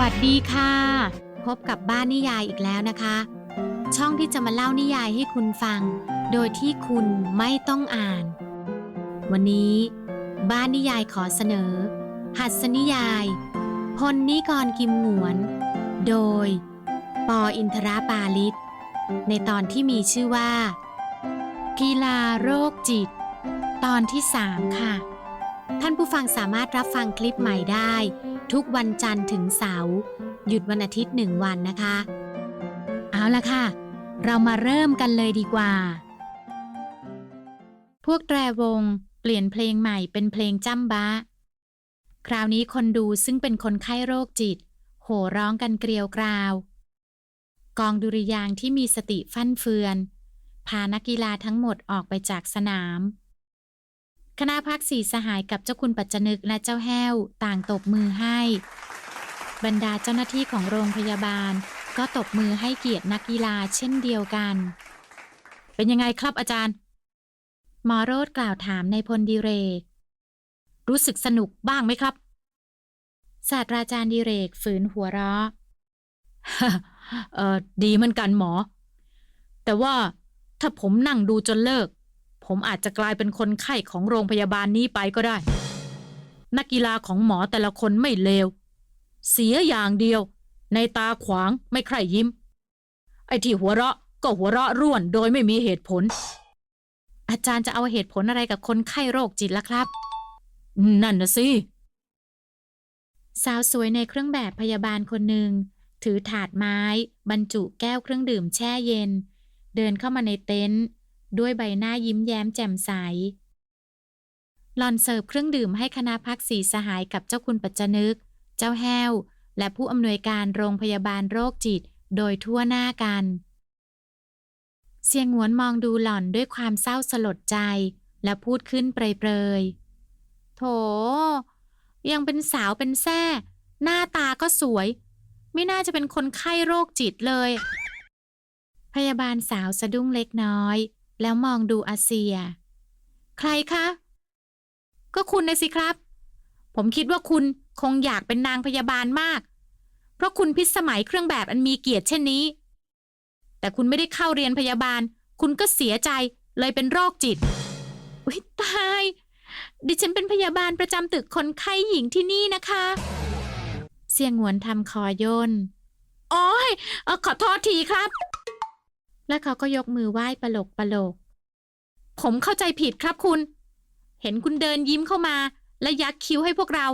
วัสดีค่ะ พบกับบ้านนิยายอีกแล้วนะคะ ช่องที่จะมาเล่านิยายให้คุณฟัง โดยที่คุณไม่ต้องอ่าน วันนี้ บ้านนิยายขอเสนอ หัสนิยายพลนิกรกิมหงวน โดย ปออินทราปาลิศในตอนที่มีชื่อว่า กีฬาโรคจิต ตอนที่3ค่ะ ท่านผู้ฟังสามารถรับฟังคลิปใหม่ได้ ทุกวันจันทร์ถึงเสาร์หยุดวันอาทิตย์หนึ่งวันนะคะ เอาละค่ะ เรามาเริ่มกันเลยดีกว่า พวกแตรวง เปลี่ยนเพลงใหม่เป็นเพลงจ้ำบ้าคราวนี้คนดูซึ่งเป็นคนไข้โรคจิต โห่ร้องกันเกลียวกราว กองดุริยางที่มีสติฟั่นเฟือน พานักกีฬาทั้งหมดออกไปจากสนาม คณะพักสีสหายกับเจ้าคุณปัจจนึกและเจ้าแห้ว ต่างตบมือให้ บรรดาเจ้าหน้าที่ของโรงพยาบาล ก็ตบมือให้เกียรตินักกีฬาเช่นเดียวกัน เป็นยังไงครับอาจารย์ หมอโรดกล่าวถามในพลดิเรก รู้สึกสนุกบ้างไหมครับ ศาสตราจารย์ดิเรกฝืนหัวเราะเออดีเหมือนกันหมอ แต่ว่าถ้าผมนั่งดูจนเลิก ผมอาจจะกลายเป็นคนไข้ของโรงพยาบาลนี้ไปก็ได้ นักกีฬาของหมอแต่ละคนไม่เลว เสียอย่างเดียว ในตาขวางไม่ใครยิ้ม ไอ้ที่หัวเราะก็หัวเราะร่วนโดยไม่มีเหตุผล อาจารย์จะเอาเหตุผลอะไรกับคนไข้โรคจิตล่ะครับ นั่นนะสิสาวสวยในเครื่องแบบพยาบาลคนหนึ่งถือถาดไม้ บรรจุแก้วเครื่องดื่มแช่เย็น เดินเข้ามาในเต็นท์ ด้วยใบหน้ายิ้มแย้มแจ่มใสหลอนเสิร์ฟเครื่องดื่มให้คณะพักสีสหายกับเจ้าคุณปัจจนึก เจ้าแห้ว และผู้อำนวยการโรงพยาบาลโรคจิต โดยทั่วหน้ากัน เสียงหวนมองดูหล่อนด้วยความเศร้าสลดใจ และพูดขึ้นเปรยๆ โถ ยังเป็นสาวเป็นแซ่หน้าตาก็สวย ไม่น่าจะเป็นคนไข้โรคจิตเลย พยาบาลสาวสะดุ้งเล็กน้อย แล้วมองดูอาเซีย ใครคะ ก็คุณนะสิครับ ผมคิดว่าคุณคงอยากเป็นนางพยาบาลมาก เพราะคุณพิสมัยเครื่องแบบอันมีเกียรติเช่นนี้ แต่คุณไม่ได้เข้าเรียนพยาบาล คุณก็เสียใจเลยเป็นโรคจิตอุ้ยตาย ดิฉันเป็นพยาบาลประจำตึกคนไข้หญิงที่นี่นะคะ เสียงหวนทำคอย่นโอ้ยเออขอโทษทีครับ และเขาก็ยกมือไหว้ปลกปลก ผมเข้าใจผิดครับคุณ เห็นคุณเดินยิ้มเข้ามา และยักคิ้วให้พวกเรา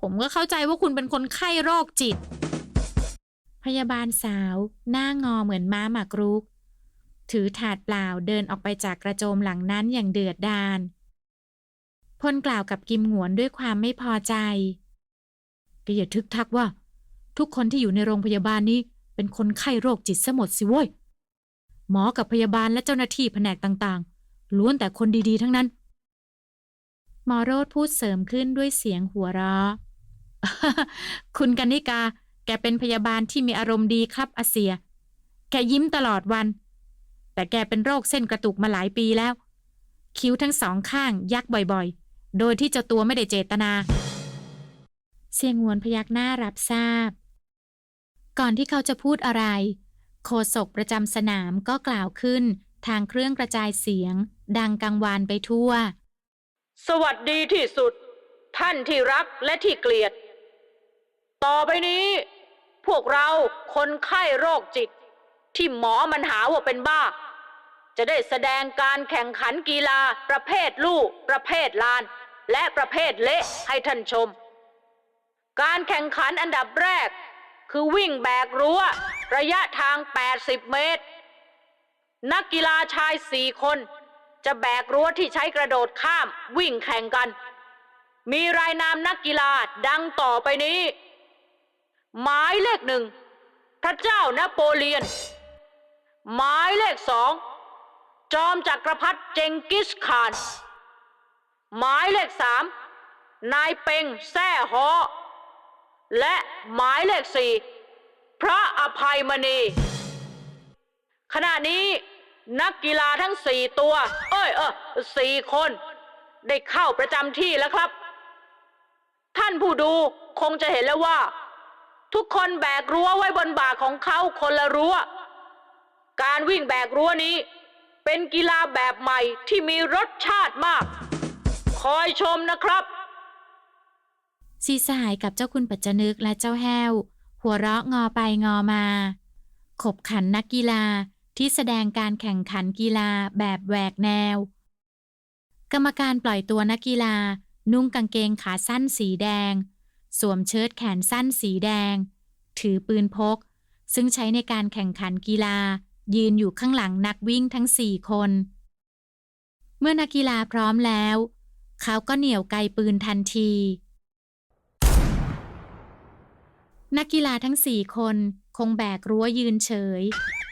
ผมก็เข้าใจว่าคุณเป็นคนไข้โรคจิต พยาบาลสาว หน้างอเหมือนม้าหมากรุก ถือถาดเปล่าเดินออกไปจากกระโจมหลังนั้นอย่างเดือดดาลพลกล่าวกับกิมหวนด้วยความไม่พอใจก็อย่าทึกทักว่า ทุกคนที่อยู่ในโรงพยาบาลนี้ เป็นคนไข้โรคจิตซะหมดสิเว้ย หมอกับพยาบาลและเจ้าหน้าที่แผนกต่างๆ ล้วนแต่คนดีๆ ทั้งนั้น หมอโรดพูดเสริมขึ้นด้วยเสียงหัวเราะ คุณกันนิกา แกเป็นพยาบาลที่มีอารมณ์ดีครับอาเซีย แกยิ้มตลอดวัน แต่แกเป็นโรคเส้นกระตุกมาหลายปีแล้ว คิ้วทั้งสองข้างยักบ่อยๆ โดยที่เจ้าตัวไม่ได้เจตนา เสียงวนพยักหน้ารับทราบ ก่อนที่เขาจะพูดอะไร โฆษกประจำสนามก็กล่าวขึ้น ทางเครื่องกระจายเสียง ดังกังวานไปทั่ว สวัสดีที่สุด ท่านที่รักและที่เกลียด ต่อไปนี้ พวกเราคนไข้โรคจิต ที่หมอมันหาว่าเป็นบ้า จะได้แสดงการแข่งขันกีฬา ประเภทลู่ประเภทลาน และประเภทเละให้ท่านชม การแข่งขันอันดับแรก คือวิ่งแบกรั้ว ระยะทาง 80 เมตร นักกีฬาชายสี่คน จะแบกรั้วที่ใช้กระโดดข้ามวิ่งแข่งกัน มีรายนามนักกีฬาดังต่อไปนี้ หมายเลขหนึ่ง พระเจ้านโปเลียน หมายเลขสอง จอมจักรพรรดิเจงกิสข่าน หมายเลขสามนายเป็งแซ่ฮอ และหมายเลขสี่พระอภัยมณี ขณะนี้นักกีฬาทั้งสี่ตัว เอ้ยเออสี่คน ได้เข้าประจำที่แล้วครับ ท่านผู้ดูคงจะเห็นแล้วว่า ทุกคนแบกรั้วไว้บนบ่าของเขาคนละรั้ว การวิ่งแบกรั้วนี้ เป็นกีฬาแบบใหม่ที่มีรสชาติมาก คอยชมนะครับ สีสหายกับเจ้าคุณปัจจนึกและเจ้าแห้ว หัวเราะงอไปงอมา ขบขันนักกีฬาที่แสดงการแข่งขันกีฬาแบบแหวกแนว กรรมการปล่อยตัวนักกีฬา นุ่งกางเกงขาสั้นสีแดง สวมเชิ้ตแขนสั้นสีแดง ถือปืนพก ซึ่งใช้ในการแข่งขันกีฬา ยืนอยู่ข้างหลังนักวิ่งทั้งสี่คน เมื่อนักกีฬาพร้อมแล้ว เขาก็เหนี่ยวไกปืนทันที นักกีฬาทั้งสี่คนคงแบกรั้วยืนเฉย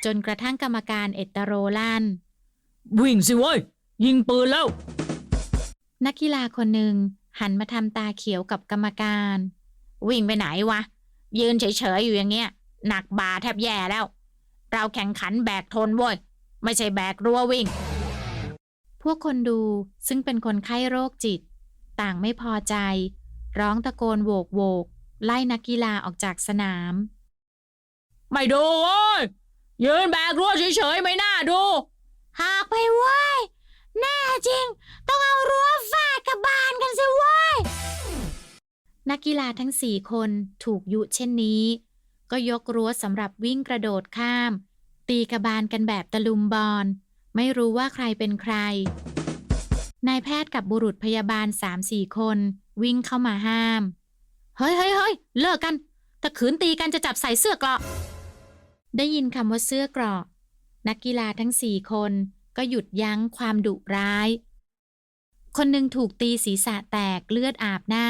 จนกระทั่งกรรมการเอตโรลั่น วิ่งสิเว้ย ยิงปืนแล้ว นักกีฬาคนหนึ่งหันมาทำตาเขียวกับกรรมการ วิ่งไปไหนวะ ยืนเฉยๆอยู่อย่างเงี้ย หนักบาแทบแย่แล้ว เราแข่งขันแบกทนเว้ย ไม่ใช่แบกรั้ววิ่ง พวกคนดูซึ่งเป็นคนไข้โรคจิต ต่างไม่พอใจ ร้องตะโกนโวกโวก ไล่นักกีฬาออกจากสนาม ไม่ดูเว้ยยืนแบกรั้วเฉยๆไม่น่าดู หากไปเว้ยแน่จริง ต้องเอารั้วฟาดกับบานกันสิเว้ยนักกีฬาทั้งสี่คนถูกยุเช่นนี้ ก็ยกรั้วสำหรับวิ่งกระโดดข้าม ตีกระบาลกันแบบตะลุมบอลไม่รู้ว่าใครเป็นใคร นายแพทย์กับบุรุษพยาบาลสามสี่คน วิ่งเข้ามาห้ามเฮ้ยเฮ้ยเฮ้ยเลิกกันถ้าขืนตีกันจะจับใส่เสื้อกราะได้ยินคำว่าเสื้อกราะนักกีฬาทั้งสี่คนก็หยุดยั้งความดุร้าย คนหนึ่งถูกตีศีรษะแตกเลือดอาบหน้า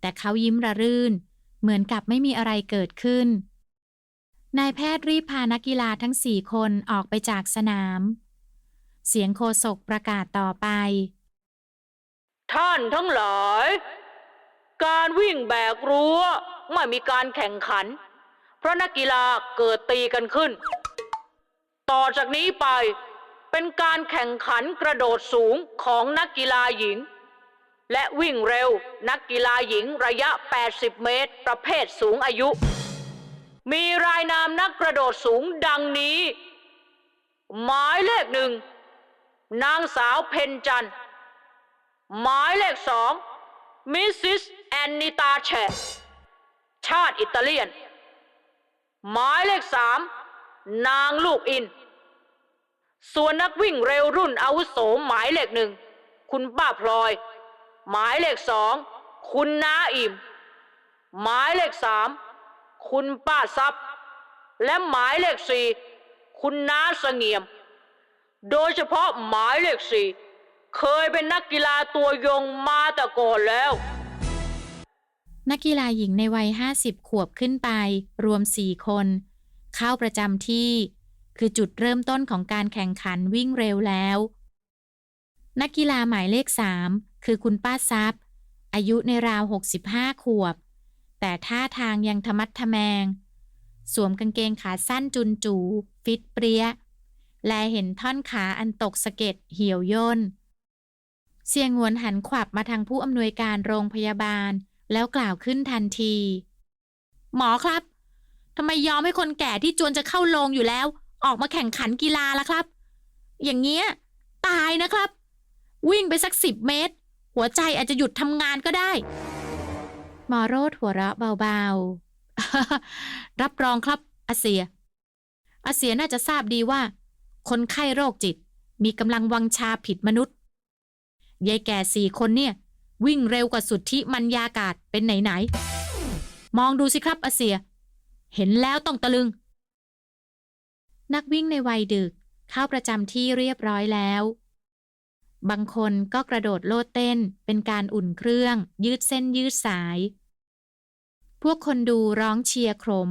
แต่เขายิ้มระรื่น เหมือนกับไม่มีอะไรเกิดขึ้น นายแพทย์รีบพานักกีฬาทั้งสี่คนออกไปจากสนาม เสียงโฆษกประกาศต่อไป ท่านทั้งหลาย การวิ่งแบกรั้วไม่มีการแข่งขัน เพราะนักกีฬาเกิดตีกันขึ้น ต่อจากนี้ไปเป็นการแข่งขันกระโดดสูงของนักกีฬาหญิง และวิ่งเร็วนักกีฬาหญิงระยะ 80 เมตร ประเภทสูงอายุ มีรายนามนักกระโดดสูงดังนี้ หมายเลขหนึ่งนางสาวเพนจันหมายเลขสองมิสซิส แอนนิตาแชชาติอิตาเลียน หมายเลขสามนางลูกอิน ส่วนนักวิ่งเร็วรุ่นอาวุโสหมายเลขหนึ่ง คุณป้าพลอย หมายเลขสอง คุณน้าอิ่ม หมายเลขสามคุณป้าซับและหมายเลขสี่คุณน้าเสงี่ยม โดยเฉพาะหมายเลขสี่เคยเป็นนักกีฬาตัวยงมาแต่ก่อนแล้ว นักกีฬาหญิงในวัย 50 ขวบขึ้นไป รวม 4 คน เข้าประจำที่ คือจุดเริ่มต้นของการแข่งขันวิ่งเร็วแล้ว นักกีฬาหมายเลข 3 คือคุณป้าซับอายุในราว 65 ขวบ แต่ท่าทางยังทะมัดทะแมง สวมกางเกงขาสั้นจุนจู ฟิตเปรี้ย และเห็นท่อนขาอันตกสะเก็ดเหี่ยวย่นเสียงหวนหันขวับมาทางผู้อำนวยการโรงพยาบาล แล้วกล่าวขึ้นทันที หมอครับทำไมยอมให้คนแก่ที่จวนจะเข้าโรงอยู่แล้ว ออกมาแข่งขันกีฬาล่ะครับ อย่างเงี้ย ตายนะครับ วิ่งไปสักสิบเมตร หัวใจอาจจะหยุดทำงานก็ได้ หมอโรดหัวเราะเบาๆ รับรองครับอาเซีย อาเซียน่าจะทราบดีว่า คนไข้โรคจิตมีกำลังวังชาผิดมนุษย์ยายแก่สี่คนเนี่ย วิ่งเร็วกว่าสุดที่มันยากาศเป็นไหนๆมองดูสิครับอาเซีย เห็นแล้วต้องตะลึง นักวิ่งในวัยดึกเข้าประจำที่เรียบร้อยแล้ว บางคนก็กระโดดโลดเต้นเป็นการอุ่นเครื่อง ยืดเส้นยืดสาย พวกคนดูร้องเชียร์ขม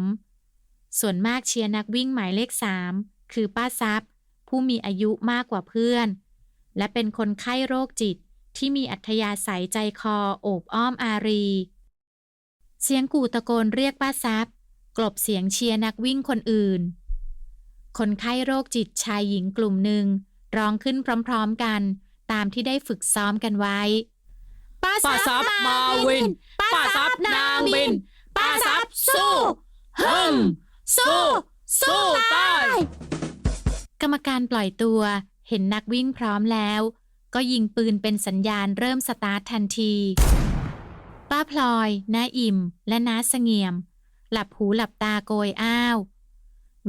ส่วนมากเชียร์นักวิ่งหมายเลขสามคือป้าซับผู้มีอายุมากกว่าเพื่อน และเป็นคนไข้โรคจิต ที่มีอัธยาศัยใจคอโอบอ้อมอารี เสียงกู่ตะโกนเรียกป้าซับกลบเสียงเชียร์นักวิ่งคนอื่น คนไข้โรคจิตชายหญิงกลุ่มหนึ่งร้องขึ้นพร้อมๆกันตามที่ได้ฝึกซ้อมกันไว้ ป้าป้าซับมาวิน ป้าซับนางบิน ป้าซับสู้ฮึมสู้สู้ตายกรรมการปล่อยตัวเห็นนักวิ่งพร้อมแล้ว ก็ยิงปืนเป็นสัญญาณเริ่มสตาร์ททันที ป้าพลอยน้าอิ่ม และน้าเสงี่ยม หลับหูหลับตาโกยอ้าว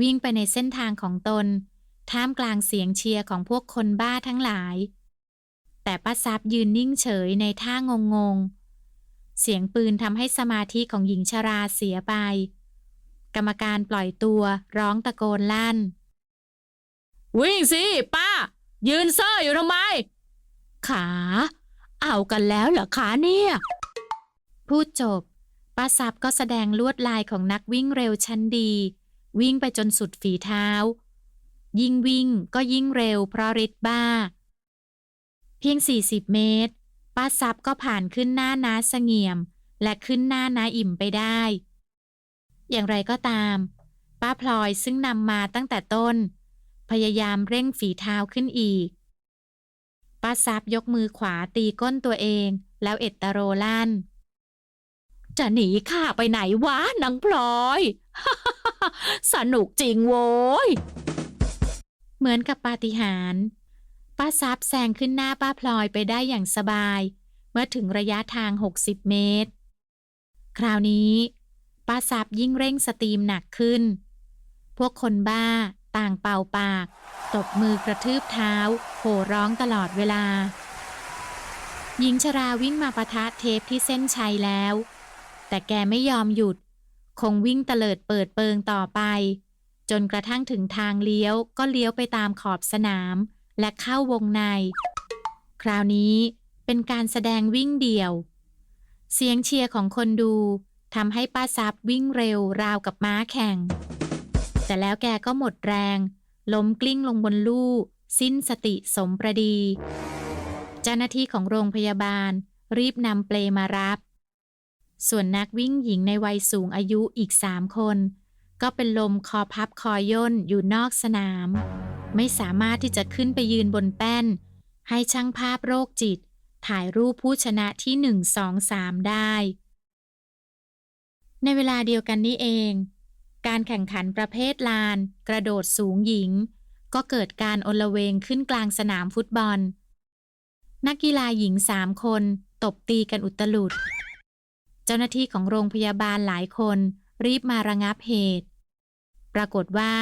วิ่งไปในเส้นทางของตน ท่ามกลางเสียงเชียร์ของพวกคนบ้าทั้งหลาย แต่ป้าซับยืนนิ่งเฉยในท่างงงเสียงปืนทำให้สมาธิของหญิงชราเสียไป กรรมการปล่อยตัวร้องตะโกนลั่น วิ่งสิ ป้า ยืนเซ่ออยู่ทำไม ขา เอากันแล้วเหรอคะเนี่ย พูดจบป้าซับก็แสดงลวดลายของนักวิ่งเร็วชั้นดี วิ่งไปจนสุดฝีเท้า ยิ่งวิ่งก็ยิ่งเร็วเพราะฤทธิ์บ้า เพียง 40 เมตร ป้าซับก็ผ่านขึ้นหน้าน้าเสงี่ยม และขึ้นหน้าน้าอิ่มไปได้ อย่างไรก็ตาม ป้าพลอยซึ่งนำมาตั้งแต่ต้น พยายามเร่งฝีเท้าขึ้นอีก ป้าซับยกมือขวาตีก้นตัวเอง แล้วเอดตะโรลั่น จะหนีข้าไปไหนวะนางพลอย สนุกจริงโว้ย เหมือนกับปาฏิหาริย์ป้าซับแซงขึ้นหน้าป้าพลอยไปได้อย่างสบาย เมื่อถึงระยะทาง 60 เมตร คราวนี้ป้าซับยิ่งเร่งสตรีมหนักขึ้น พวกคนบ้า ต่างเป่าปาก ตบมือกระทืบเท้า โห่ร้องตลอดเวลา หญิงชราวิ่งมาปะทะเทปที่เส้นชัยแล้ว แต่แกไม่ยอมหยุด คงวิ่งเตลิดเปิดเปิงต่อไป จนกระทั่งถึงทางเลี้ยวก็เลี้ยวไปตามขอบสนาม และเข้าวงใน คราวนี้เป็นการแสดงวิ่งเดี่ยว เสียงเชียร์ของคนดูทำให้ป้าซับวิ่งเร็วราวกับม้าแข่ง แต่แล้วแกก็หมดแรง ล้มกลิ้งลงบนลู่สิ้นสติสมประดี เจ้าหน้าที่ของโรงพยาบาล รีบนำเปลมารับ ส่วนนักวิ่งหญิงในวัยสูงอายุอีกสามคน ก็เป็นลมคอพับคอย่นอยู่นอกสนาม ไม่สามารถที่จะขึ้นไปยืนบนแป้น ให้ช่างภาพโรคจิต ถ่ายรูปผู้ชนะที่หนึ่งสองสามได้ ในเวลาเดียวกันนี้เอง การแข่งขันประเภทลาน กระโดดสูงหญิง ก็เกิดการอลเวงขึ้นกลางสนามฟุตบอล นักกีฬาหญิงสามคน ตบตีกันอุตลุด เจ้าหน้าที่ของโรงพยาบาลหลายคน รีบมาระงับเหตุ ปรากฏว่า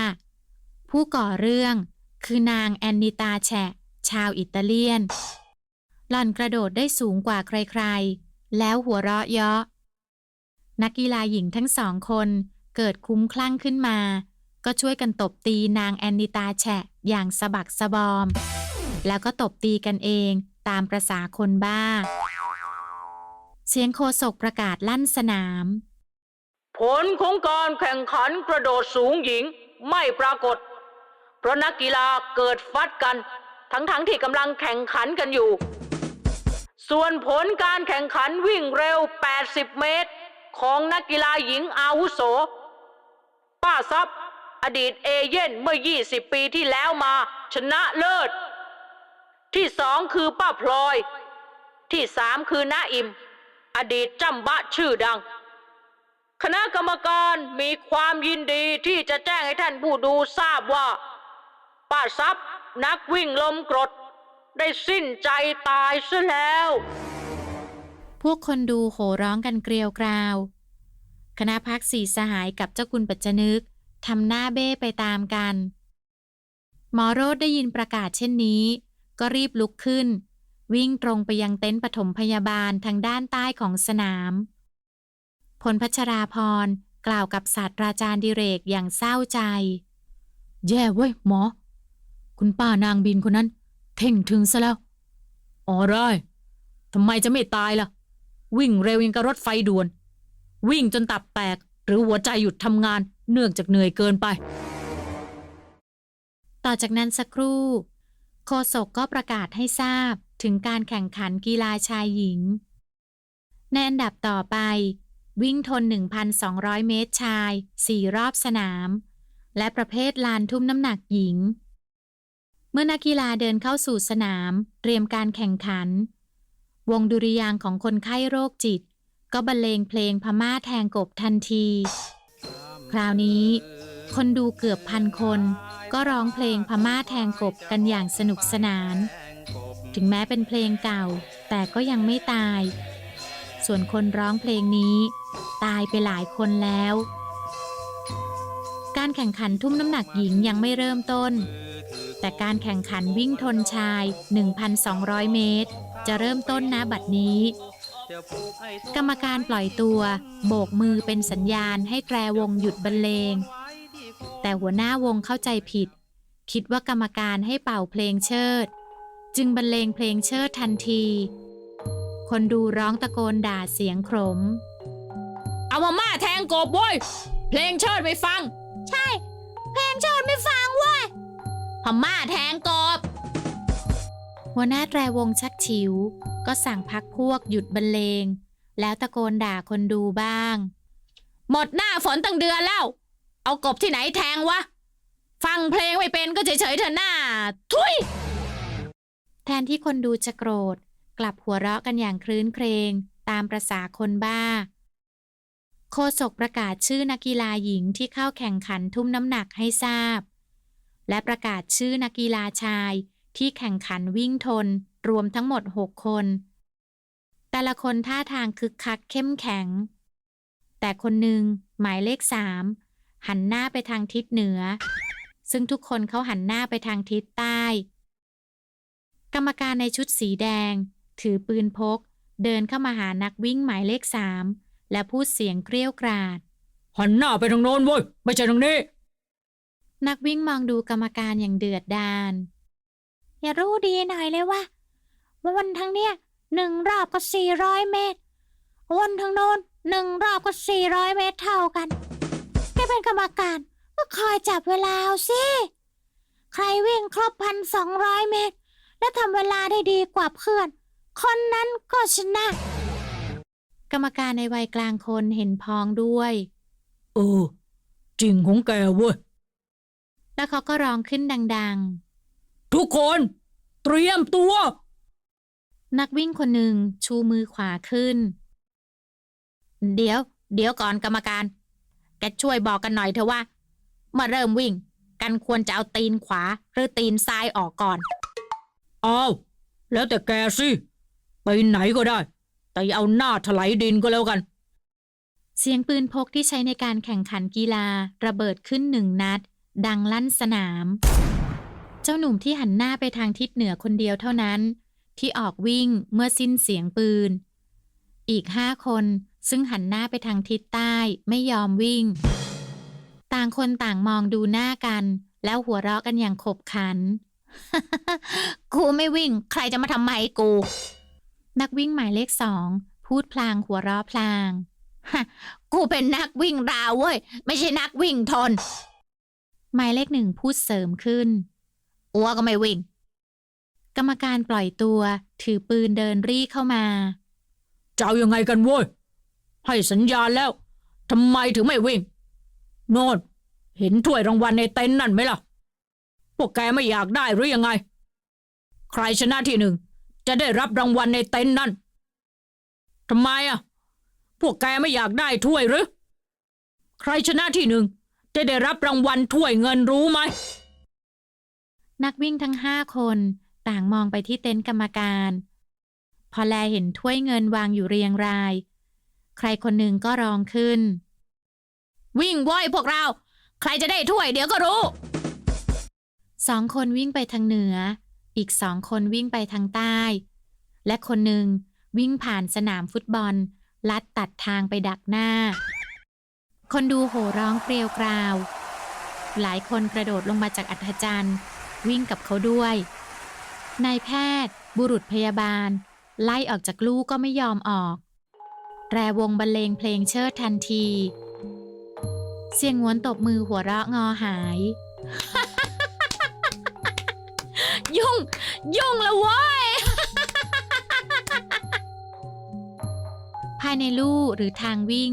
ผู้ก่อเรื่องคือนางแอนนิตาแฉะ ชาวอิตาเลียน หล่อนกระโดดได้สูงกว่าใครๆ แล้วหัวเราะเยาะนักกีฬาหญิงทั้งสองคน เกิดคุ้มคลั่งขึ้นมา ก็ช่วยกันตบตีนางแอนนิตาแฉะอย่างสะบักสะบอม แล้วก็ตบตีกันเองตามประษาคนบ้า เสียงโคศกประกาศลั่นสนาม ผลของการแข่งขันกระโดดสูงหญิงไม่ปรากฏ เพราะนักกีฬาเกิดฟัดกัน ทั้งๆทที่กำลังแข่งขันกันอยู่ ส่วนผลการแข่งขันวิ่งเร็ว 80 เมตร ของนักกีฬาหญิงอาวุโส ป้าซับอดีตเอเย่นเมื่อ 20 ปีที่แล้วมา ชนะเลิศ ที่สองคือป้าพลอย ที่สามคือน้าอิม อดีตจำบะชื่อดัง คณะกรรมการมีความยินดีที่จะแจ้งให้ท่านผู้ดูทราบว่า ป้าซับนักวิ่งลมกรด ได้สิ้นใจตายซะแล้ว พวกคนดูโห่ร้องกันเกลียวกราว คณะพักสีสหายกับเจ้าคุณปัจจนึกทำหน้าเบ้ไปตามกัน หมอโรดได้ยินประกาศเช่นนี้ ก็รีบลุกขึ้น วิ่งตรงไปยังเต็นท์ปฐมพยาบาลทางด้านใต้ของสนามพลพัชราพรกล่าวกับศาสตราจารย์ดิเรกอย่างเศร้าใจ แย่เว้ยหมอ คุณป้านางบินคนนั้น เท่งถึงซะแล้วอ๋อได้ทำไมจะไม่ตายล่ะ วิ่งเร็วยังกับรถไฟด่วน วิ่งจนตับแตก หรือหัวใจหยุดทำงานเนื่องจากเหนื่อยเกินไป ต่อจากนั้นสักครู่โฆษกก็ประกาศให้ทราบถึงการแข่งขันกีฬาชายหญิง ในอันดับต่อไป วิ่งทน 1,200 เมตรชาย 4 รอบสนาม และประเภทลานทุ่มน้ำหนักหญิง เมื่อนักกีฬาเดินเข้าสู่สนาม เตรียมการแข่งขัน วงดุริยางของคนไข้โรคจิต ก็ก็บรรเลงเพลงพม่าแทงกบทันที คราวนี้ คนดูเกือบพันคน ก็ร้องเพลงพม่าแทงกบกันอย่างสนุกสนาน ถึงแม้เป็นเพลงเก่า แต่ก็ยังไม่ตาย ส่วนคนร้องเพลงนี้ ตายไปหลายคนแล้ว การแข่งขันทุ่มน้ำหนักหญิงยังไม่เริ่มต้น แต่การแข่งขันวิ่งทนชาย 1,200 เมตร จะเริ่มต้นนะบัดนี้ กรรมการปล่อยตัว โบกมือเป็นสัญญาณให้แตรวงหยุดบรรเลง แต่หัวหน้าวงเข้าใจผิด คิดว่ากรรมการให้เป่าเพลงเชิด จึงบรรเลงเพลงเชิดทันที คนดูร้องตะโกนด่าเสียงขมเอามาม่าแทงกบเว้ย เพลงเชิดไม่ฟัง ใช่ เพลงเชิดไม่ฟังเว้ยพม่าแทงกบ หัวหน้าแตรวงชักฉิว ก็สั่งพักพวกหยุดบรรเลง แล้วตะโกนด่าคนดูบ้าง หมดหน้าฝนตั้งเดือนแล้ว เอากบที่ไหนแทงวะ ฟังเพลงไม่เป็นก็เฉยๆเถอะหน้า ทุย แทนที่คนดูจะโกรธ กลับหัวเราะกันอย่างครื้นเครงตามประษาคนบ้าโฆษกประกาศชื่อนักกีฬาหญิงที่เข้าแข่งขันทุ่มน้ำหนักให้ทราบ และประกาศชื่อนักกีฬาชาย ที่แข่งขันวิ่งทน รวมทั้งหมด6คน แต่ละคนท่าทางคึกคักเข้มแข็ง แต่คนหนึ่งหมายเลขสามหันหน้าไปทางทิศเหนือ ซึ่งทุกคนเขาหันหน้าไปทางทิศใต้ กรรมการในชุดสีแดง ถือปืนพก เดินเข้ามาหานักวิ่งหมายเลขสามและพูดเสียงเกรี้ยวกราด หันหน้าไปทางโน้นเว้ย ไม่ใช่ทางนี้ นักวิ่งมองดูกรรมการอย่างเดือดดาล อย่ารู้ดีหน่อยเลยว่าว่าวันทั้งเนี้ยหนึ่งรอบก็สี่ร้อยเมตร วนทางโน้นหนึ่งรอบก็สี่ร้อยเมตรเท่ากันแกเป็นกรรมการก็คอยจับเวลาเอาสิ ใครวิ่งครบพันสองร้อยเมตร และทำเวลาได้ดีกว่าเพื่อน คนนั้นก็ชนะ กรรมการในวัยกลางคนเห็นพ้องด้วย เออ จริงของแกเว้ย แล้วเขาก็ร้องขึ้นดัง ๆ ทุกคนเตรียมตัว นักวิ่งคนหนึ่งชูมือขวาขึ้น เดี๋ยว เดี๋ยวก่อนกรรมการ แกช่วยบอกกันหน่อยเถอะว่า เมื่อเริ่มวิ่ง กันควรจะเอาตีนขวาหรือตีนซ้ายออกก่อนเอาแล้วแต่แกสิไปไหนก็ได้ แต่อย่าเอาหน้าถลายดินก็แล้วกัน เสียงปืนพกที่ใช้ในการแข่งขันกีฬาระเบิดขึ้นหนึ่งนัด ดังลั่นสนาม เจ้าหนุ่มที่หันหน้าไปทางทิศเหนือคนเดียวเท่านั้น ที่ออกวิ่งเมื่อสิ้นเสียงปืน อีกห้าคนซึ่งหันหน้าไปทางทิศใต้ไม่ยอมวิ่ง ต่างคนต่างมองดูหน้ากัน แล้วหัวเราะกันอย่างขบขัน กูไม่วิ่ง ใครจะมาทำไมกู นักวิ่งหมายเลขสองพูดพลางหัวเราะพลางฮะกูเป็นนักวิ่งราวเว้ย ไม่ใช่นักวิ่งทน หมายเลขหนึ่งพูดเสริมขึ้น อัวก็ไม่วิ่ง กรรมการปล่อยตัว ถือปืนเดินรี่เข้ามา จะเอายังไงกันเว้ย ให้สัญญาณแล้วทำไมถึงไม่วิ่ง โนนเห็นถ้วยรางวัลในเต็นท์นั่นไหมล่ะ พวกแกไม่อยากได้หรือยังไง ใครชนะที่หนึ่ง จะได้รับรางวัลในเต็นท์นั่นทำไมอะ พวกแกไม่อยากได้ถ้วยหรือ ใครชนะที่หนึ่ง จะได้รับรางวัลถ้วยเงินรู้ไหม นักวิ่งทั้งห้าคนต่างมองไปที่เต็นท์กรรมการ พอแลเห็นถ้วยเงินวางอยู่เรียงราย ใครคนหนึ่งก็ร้องขึ้น วิ่งว้อยพวกเรา ใครจะได้ถ้วยเดี๋ยวก็รู้ สองคนวิ่งไปทางเหนือ อีกสองคนวิ่งไปทางใต้ และคนหนึ่งวิ่งผ่านสนามฟุตบอล ลัดตัดทางไปดักหน้า คนดูโห่ร้องเกลียวกราว หลายคนกระโดดลงมาจากอัธจันทร์ วิ่งกับเขาด้วย นายแพทย์ บุรุษพยาบาล ไล่ออกจากลูกก็ไม่ยอมออกแตรวงบรรเลงเพลงเชิดทันที เสียงงวนตบมือหัวเราะงอหาย ยุ่ง ยุ่งล้วเว้ย ภายในลู่หรือทางวิ่ง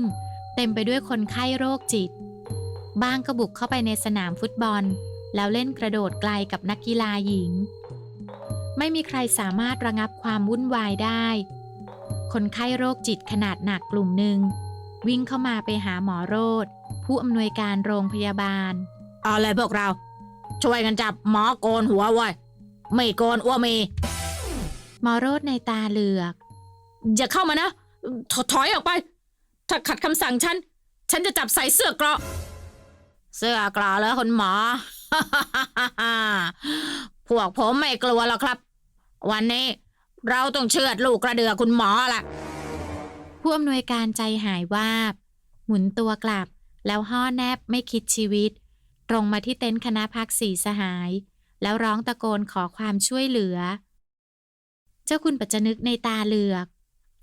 เต็มไปด้วยคนไข้โรคจิต บ้างก็บุกเข้าไปในสนามฟุตบอล แล้วเล่นกระโดดไกลกับนักกีฬาหญิง ไม่มีใครสามารถระงับความวุ่นวายได้ คนไข้โรคจิตขนาดหนักกลุ่มหนึ่ง วิ่งเข้ามาไปหาหมอโรดผู้อำนวยการโรงพยาบาล เอาเลยพวกเรา ช่วยกันจับหมอโกนหัวไว้ยไม่โกนอ้วมีหมอโรดในตาเหลือก อย่าเข้ามานะถถอยออกไป ถ้าขัดคำสั่งฉัน ฉันจะจับใส่เสื้อเกราะ เสื้อเกราะแล้วคุณหมอ พวกผมไม่กลัวหรอกครับ วันนี้ เราต้องเชือดลูกกระเดือกคุณหมอละผู้อำนวยการใจหายวาบ หมุนตัวกลับ แล้วห่อแนบไม่คิดชีวิต ตรงมาที่เต็นท์คณะพักสีสหาย แล้วร้องตะโกนขอความช่วยเหลือ เจ้าคุณปัจจนึกในตาเหลือก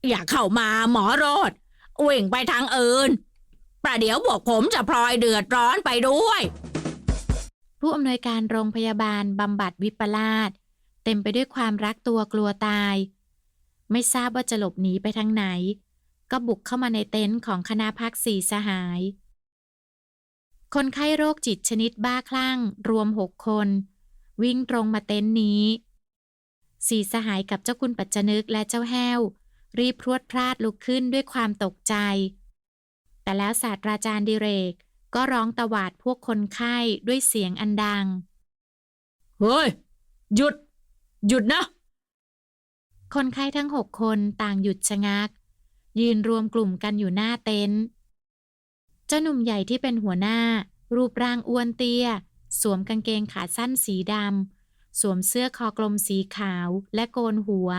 อย่าเข้ามาหมอโรดวิ่งไปทางอื่น ประเดี๋ยวพวกผมจะพลอยเดือดร้อนไปด้วย ผู้อำนวยการโรงพยาบาลบำบัดวิปลาสเต็มไปด้วยความรักตัวกลัวตาย ไม่ทราบว่าจะหลบหนีไปทางไหน ก็บุกเข้ามาในเต็นท์ของคณะพักสีสหาย คนไข้โรคจิตชนิดบ้าคลั่ง รวมหกคน วิ่งตรงมาเต็นท์นี้สีสหายกับเจ้าคุณปัจจนึกและเจ้าแห้ว รีบพรวดพลาดลุกขึ้นด้วยความตกใจ แต่แล้วศาสตราจารย์ดิเรก ก็ร้องตวาดพวกคนไข้ด้วยเสียงอันดัง เฮ้ย หยุด หยุดนะ คนไข้ทั้งหกคนต่างหยุดชะงัก ยืนรวมกลุ่มกันอยู่หน้าเต็นท์เจ้าหนุ่มใหญ่ที่เป็นหัวหน้า รูปร่างอ้วนเตี้ย สวมกางเกงขาสั้นสีดำ สวมเสื้อคอกลมสีขาวและโกนหัว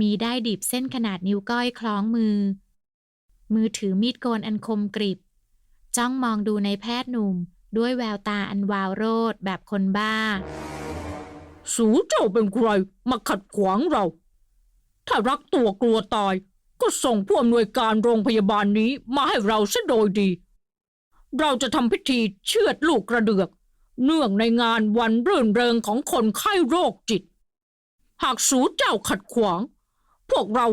มีได้ดิบเส้นขนาดนิ้วก้อยคล้องมือ มือถือมีดโกนอันคมกริบ จ้องมองดูในแพทย์หนุ่ม ด้วยแววตาอันวาวโรดแบบคนบ้า สูเจ้าเป็นใครมาขัดขวางเรา ถ้ารักตัวกลัวตาย ก็ส่งผู้อำนวยการโรงพยาบาลนี้มาให้เราซะโดยดี เราจะทำพิธีเชือดลูกกระเดือก เนื่องในงานวันรื่นเริงของคนไข้โรคจิต หากสูเจ้าขัดขวาง พวกเรา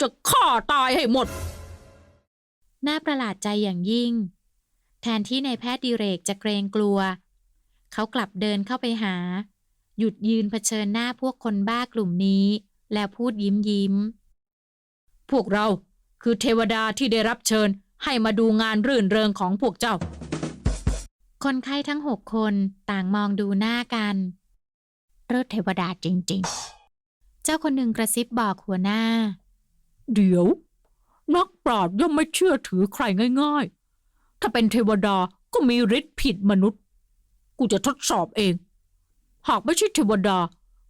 จะฆ่าตายให้หมด น่าประหลาดใจอย่างยิ่ง แทนที่ในายแพทย์ดิเรกจะเกรงกลัว เขากลับเดินเข้าไปหา หยุดยืนเผชิญหน้าพวกคนบ้ากลุ่มนี้ แล้วพูดยิ้มยิ้ม พวกเราคือเทวดาที่ได้รับเชิญให้มาดูงานรื่นเริงของพวกเจ้า คนไข้ทั้งหกคนต่างมองดูหน้ากันเลิศเทวดาจริง ๆ เจ้าคนหนึ่งกระซิบบอกหัวหน้า เดี๋ยว นักปราชญ์ย่อมไม่เชื่อถือใครง่ายๆ ถ้าเป็นเทวดาก็มีฤทธิ์ผิดมนุษย์ กูจะทดสอบเอง หากไม่ใช่เทวดา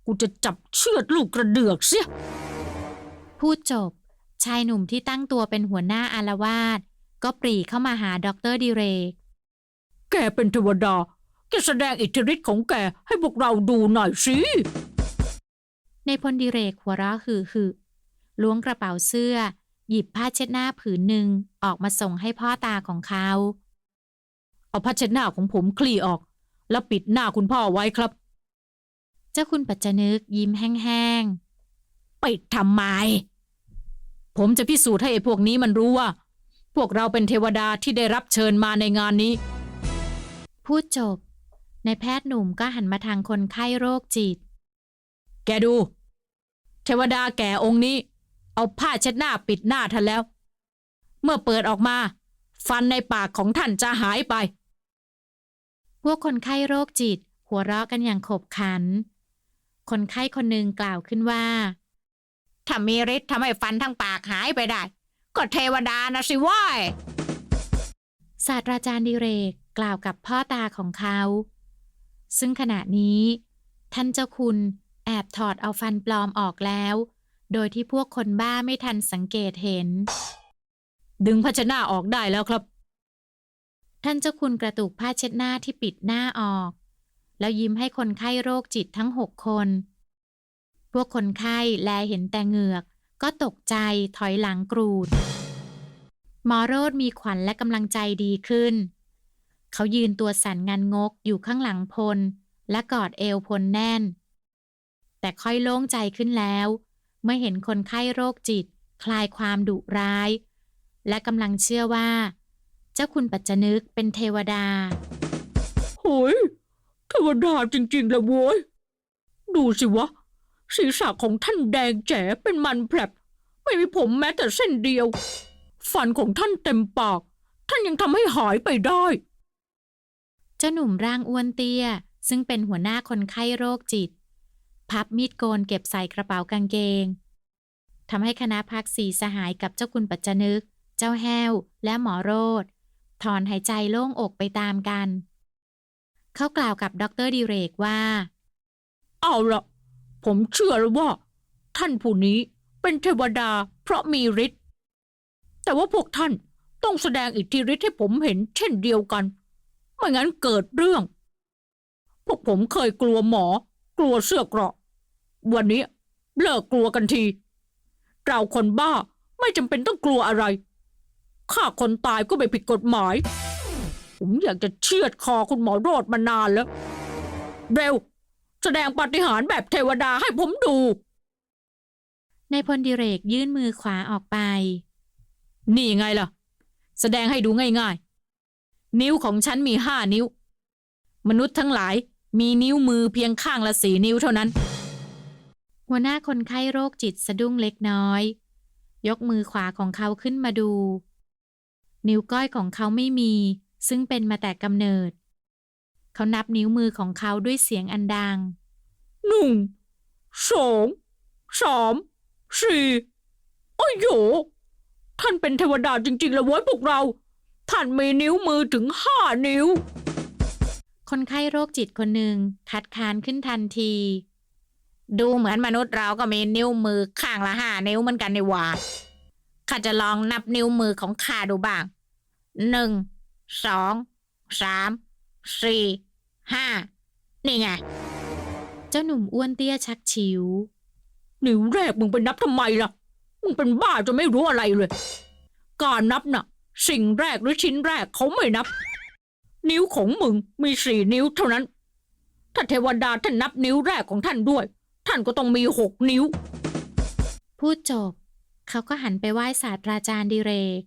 กูจะจับเชือดลูกกระเดือกเสีย พูดจบ ชายหนุ่มที่ตั้งตัวเป็นหัวหน้าอารวาสก็ปรีเข้ามาหาด็อกเตอร์ดิเรก แกเป็นเทวดา แกแสดงอิทธิฤทธิ์ของแกให้พวกเราดูหน่อยสิ ในพลดิเรกหัวเราะหือหือล้วงกระเป๋าเสื้อ หยิบผ้าเช็ดหน้าผืนหนึ่งออกมาส่งให้พ่อตาของเขา เอาผ้าเช็ดหน้าของผมคลี่ออก แล้วปิดหน้าคุณพ่อไว้ครับ เจ้าคุณปัจจนึกยิ้มแห้งปิดทำไม ผมจะพิสูจน์ให้ไอ้พวกนี้มันรู้ว่า พวกเราเป็นเทวดาที่ได้รับเชิญมาในงานนี้ๆพูดจบในแพทย์หนุ่มก็หันมาทางคนไข้โรคจิต แกดู เทวดาแก่องค์นี้ เอาผ้าเช็ดหน้าปิดหน้าท่านแล้ว เมื่อเปิดออกมา ฟันในปากของท่านจะหายไป พวกคนไข้โรคจิต หัวเราะกันอย่างขบขัน คนไข้คนหนึ่งกล่าวขึ้นว่า ถ้ามีฤทธิ์ทำให้ฟันทั้งปากหายไปได้ ก็เทวดานะสิว้ายศาสตราจารย์ดิเรกกล่าวกับพ่อตาของเขา ซึ่งขณะนี้ ท่านเจ้าคุณแอบถอดเอาฟันปลอมออกแล้ว โดยที่พวกคนบ้าไม่ทันสังเกตเห็น ดึงผ้าชน้าออกได้แล้วครับ ท่านเจ้าคุณกระตุกผ้าเช็ดหน้าที่ปิดหน้าออก แล้วยิ้มให้คนไข้โรคจิตทั้งหกคน พวกคนไข้แลเห็นแต่เหงือก ก็ตกใจถอยหลังกรูดหมอโรดมีขวัญและกำลังใจดีขึ้น เขายืนตัวสั่นงันงกอยู่ข้างหลังพล และกอดเอวพลแน่น แต่ค่อยโล่งใจขึ้นแล้ว เมื่อเห็นคนไข้โรคจิต คลายความดุร้าย และกำลังเชื่อว่า เจ้าคุณปัจจนึกเป็นเทวดาโหยเทวดาจริงๆเลยโว้ย ดูสิวะ ศีรษะของท่านแดงแจ๋เป็นมันแผลบไมไม่มีผมแม้แต่เส้นเดียว ฟันของท่านเต็มปาก ท่านยังทำให้หายไปได้ เจ้าหนุ่มร่างอ้วนเตี้ย ซึ่งเป็นหัวหน้าคนไข้โรคจิต พับมีดโกนเก็บใส่กระเป๋ากางเกงทำให้คณะพักสีสหายกับเจ้าคุณปัจจนึก เจ้าแห้ว และหมอโรดถอนหายใจโล่งอกไปตามกัน เขากล่าวกับดรดิเรกว่า เอาละผมเชื่อแล้วว่า ท่านผู้นี้เป็นเทวดาเพราะมีฤทธิ์แต่ว่าพวกท่านต้องแสดงอิทธิฤทธิ์ให้ผมเห็นเช่นเดียวกัน ไม่งั้นเกิดเรื่อง พวกผมเคยกลัวหมอ กลัวเสื้อเกราะ วันนี้เลิกกลัวกันที เราคนบ้าไม่จำเป็นต้องกลัวอะไรฆ่าคนตายก็ไม่ผิดกฎหมาย ผมอยากจะเชือดคอคุณหมอโรดมานานแล้ว เร็ว แสดงปาฏิหาริย์แบบเทวดาให้ผมดูในายพลดิเรกยื่นมือขวาออกไป นี่ไงล่ะ แสดงให้ดูง่ายๆ นิ้วของฉันมีห้านิ้ว มนุษย์ทั้งหลายมีนิ้วมือเพียงข้างละสี่นิ้วเท่านั้น หัวหน้าคนไข้โรคจิตสะดุ้งเล็กน้อย ยกมือขวาของเขาขึ้นมาดู นิ้วก้อยของเขาไม่มี ซึ่งเป็นมาแต่กำเนิด เขานับนิ้วมือของเขาด้วยเสียงอันดังหนึ่งสองสามสี่โอ้ยโยท่านเป็นเทวดาจริง ๆ แล้วเว้ยพวกเรา ท่านมีนิ้วมือถึงห้านิ้ว คนไข้โรคจิตคนหนึ่งคัดค้านขึ้นทันที ดูเหมือนมนุษย์เราก็มีนิ้วมือข้างละห้านิ้วเหมือนกันในวาข้าจะลองนับนิ้วมือของข้าดูบ้าง หนึ่ง สอง สาม สี่ ห้า นี่ไง เจ้าหนุ่มอ้วนเตี้ยชักชิว นิ้วแรกมึงไปนับทำไมล่ะ มึงเป็นบ้าจนไม่รู้อะไรเลย การนับน่ะ สิ่งแรกหรือชิ้นแรกเขาไม่นับ นิ้วของมึงมีสี่นิ้วเท่านั้น ถ้าเทวดาท่านนับนิ้วแรกของท่านด้วย ท่านก็ต้องมีหกนิ้ว พูดจบ เขาก็หันไปไหว้ศาสตราจารย์ดิเรก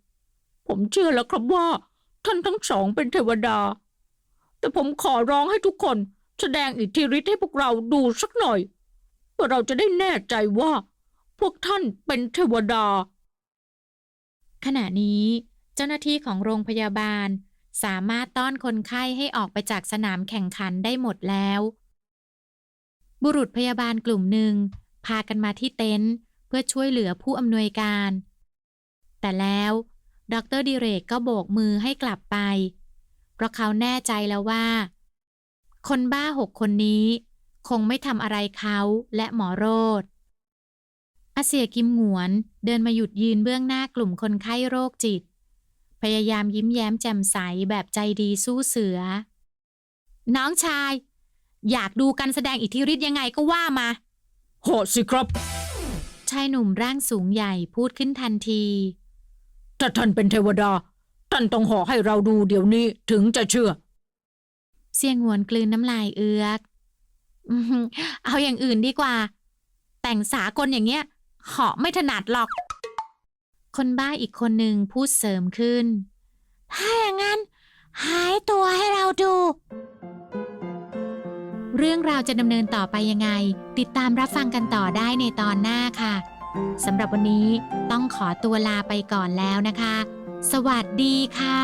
ผมเชื่อแล้วครับว่า ท่านทั้งสองเป็นเทวดา แต่ผมขอร้องให้ทุกคนแสดงอิทธิฤทธิ์ให้พวกเราดูสักหน่อยเพื่อเราจะได้แน่ใจว่า พวกท่านเป็นเทวดา ขณะนี้เจ้าหน้าที่ของโรงพยาบาลสามารถต้อนคนไข้ให้ออกไปจากสนามแข่งขันได้หมดแล้ว บุรุษพยาบาลกลุ่มหนึ่ง พากันมาที่เต็นท์เพื่อช่วยเหลือผู้อำนวยการ แต่แล้วดรดิเรกก็โบกมือให้กลับไป เพราะเขาแน่ใจแล้วว่า คนบ้าหกคนนี้ คงไม่ทำอะไรเขาและหมอโรดอาเซียกิมหงวนเดินมาหยุดยืนเบื้องหน้ากลุ่มคนไข้โรคจิต พยายามยิ้มแย้มแจ่มใสแบบใจดีสู้เสือ น้องชาย อยากดูการแสดงอิทธิฤทธิ์ยังไงก็ว่ามา โหดสิครับ ชายหนุ่มร่างสูงใหญ่พูดขึ้นทันที ถ้าท่านเป็นเทวดา ท่านต้องห่อให้เราดูเดี๋ยวนี้ถึงจะเชื่อ เสียงหวนกลืนน้ำลายเอือกอือหือเอาอย่างอื่นดีกว่า แต่งสากลอย่างเงี้ยเหาะไม่ถนัดหรอก คนบ้าอีกคนหนึ่งพูดเสริมขึ้น ถ้าอย่างนั้น หายตัวให้เราดู เรื่องราวจะดำเนินต่อไปยังไง ติดตามรับฟังกันต่อได้ในตอนหน้าค่ะสำหรับวันนี้ต้องขอตัวลาไปก่อนแล้วนะคะ สวัสดีค่ะ